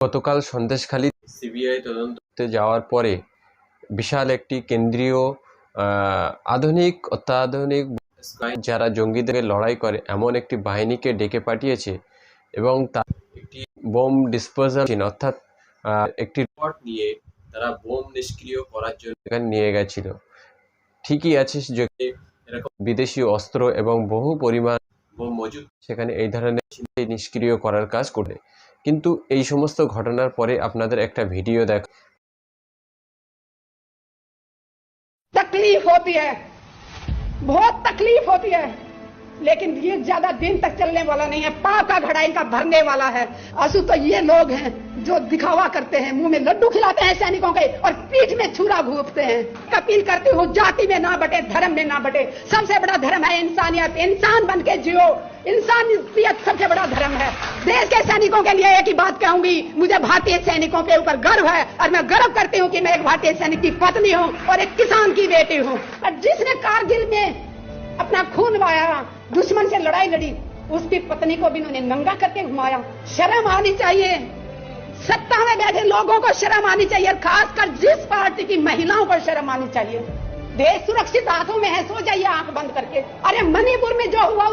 গতকাল সন্দেশখালী সিবিআই তদন্ততে যাওয়ার পরে বিশাল একটি কেন্দ্রীয় আধুনিক অত্যাধুনিক যারা জঙ্গিদের লড়াই করে এমন একটি বাহিনীকে ডেকে পাঠিয়েছে এবং তার একটি বোম ডিসপোজাল অর্থাৎ একটি রিপোর্ট নিয়ে তারা বোম নিষ্ক্রিয় করার জন্য নিয়ে গেছিল। ঠিকই আছে যে এরকম বিদেশি অস্ত্র এবং বহু পরিমাণ বোম মজুদ সেখানে এই ধরনের নিষ্ক্রিয় করার কাজ করে কিন্তু এই সমস্ত ঘটনার পরে আপনাদের একটা ভিডিও দেখ तकलीफ होती है बहुत तकलीफ होती है लेकिन ये ज्यादा दिन तक चलने वाला नहीं है पाव का घड़ाई का भरने वाला है असु तो ये लोग हैं जो दिखावा करते हैं मुंह में लड्डू खिलाते हैं सैनिकों के और पीठ में छुरा घूपते हैं अपील करती हूँ जाति में ना बटे धर्म में ना बटे सबसे बड़ा धर्म है इंसानियत इंसान बन के जियो इंसानियत सबसे बड़ा धर्म है। देश के सैनिकों के लिए एक ही बात कहूँगी, मुझे भारतीय सैनिकों के ऊपर गर्व है और मैं गर्व करती हूँ कि मैं एक भारतीय सैनिक की पत्नी हूँ और एक किसान की बेटी हूँ। और जिसने कारगिल में अपना खून बहाया, दुश्मन से लड़ाई लड़ी, उसकी पत्नी को भी उन्होंने नंगा करके घुमाया। शर्म आनी चाहिए। सत्ता में बैठे लोगों को शर्म आनी चाहिए खासकर जिस पार्टी की महिलाओं को शर्म आनी चाहिए। देश सुरक्षित हाथों में है, सो जाइए आँख बंद करके। अरे मणिपुर में जो हुआ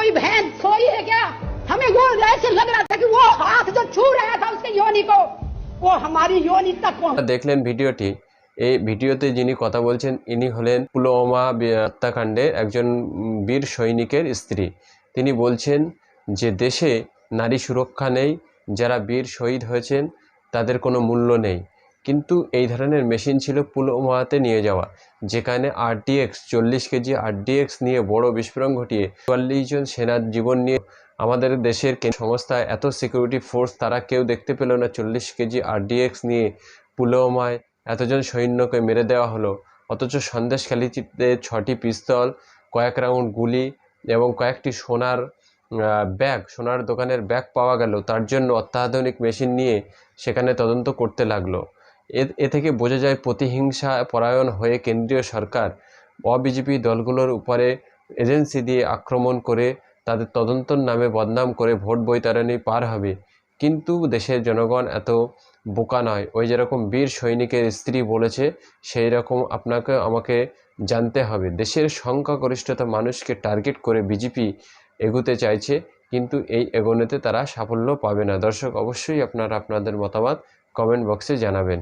कोई बहन सोई है क्या हमें वो ऐसे लग रहा था कि वो हाथ जो छू रहा था उसके योनि को वो हमारी योनि तक पहुंच আপনারা দেখলেন ভিডিওটি এই ভিডিওতে যিনি কথা বলছেন ইনি হলেন পুলওয়ামা বি- হত্যাকাণ্ডে একজন উম, বীর সৈনিকের স্ত্রী তিনি বলছেন যে দেশে নারী সুরক্ষা নেই যারা বীর শহীদ হয়েছেন তাদের কোনো মূল্য নেই কিন্তু এই ধরনের মেশিন ছিল পুলওয়ামাতে নিয়ে যাওয়া, যেখানে আরডিএক্স, চল্লিশ কেজি আরডিএক্স নিয়ে বড় বিস্ফোরণ ঘটিয়ে চুয়াল্লিশ জন সেনার জীবন নিয়ে আমাদের দেশের সংস্থায় এত সিকিউরিটি ফোর্স তারা কেউ দেখতে পেল না। চল্লিশ কেজি আরডিএক্স নিয়ে পুলওয়ামায় এতজন সৈন্যকে মেরে দেওয়া হলো, অথচ সন্দেশখালিতে ছটি পিস্তল, কয়েক রাউন্ড গুলি এবং কয়েকটি সোনার ব্যাগ, সোনার দোকানের ব্যাগ পাওয়া গেল। তার জন্য অত্যাধুনিক মেশিন নিয়ে সেখানে তদন্ত করতে লাগল। এ থেকে বোঝা যায় প্রতিহিংসা পরায়ণ হয়ে কেন্দ্রীয় সরকার অবিজেপি দলগুলোর উপরে এজেন্সি দিয়ে আক্রমণ করে তাদের তদন্তর নামে বদনাম করে ভোট বৈতরণী পার হবে। কিন্তু দেশের জনগণ এত বোকা নয়। ওই যেরকম বীর সৈনিকের স্ত্রী বলেছে, সেই রকম আপনাকে, আমাকে জানতে হবে। দেশের সংখ্যাগরিষ্ঠতা মানুষকে টার্গেট করে বিজেপি এগুতে চাইছে, কিন্তু এই এগোনোতে তারা সাফল্য পাবে না। দর্শক, অবশ্যই আপনারা আপনাদের মতামত কমেন্ট বক্সে জানাবেন।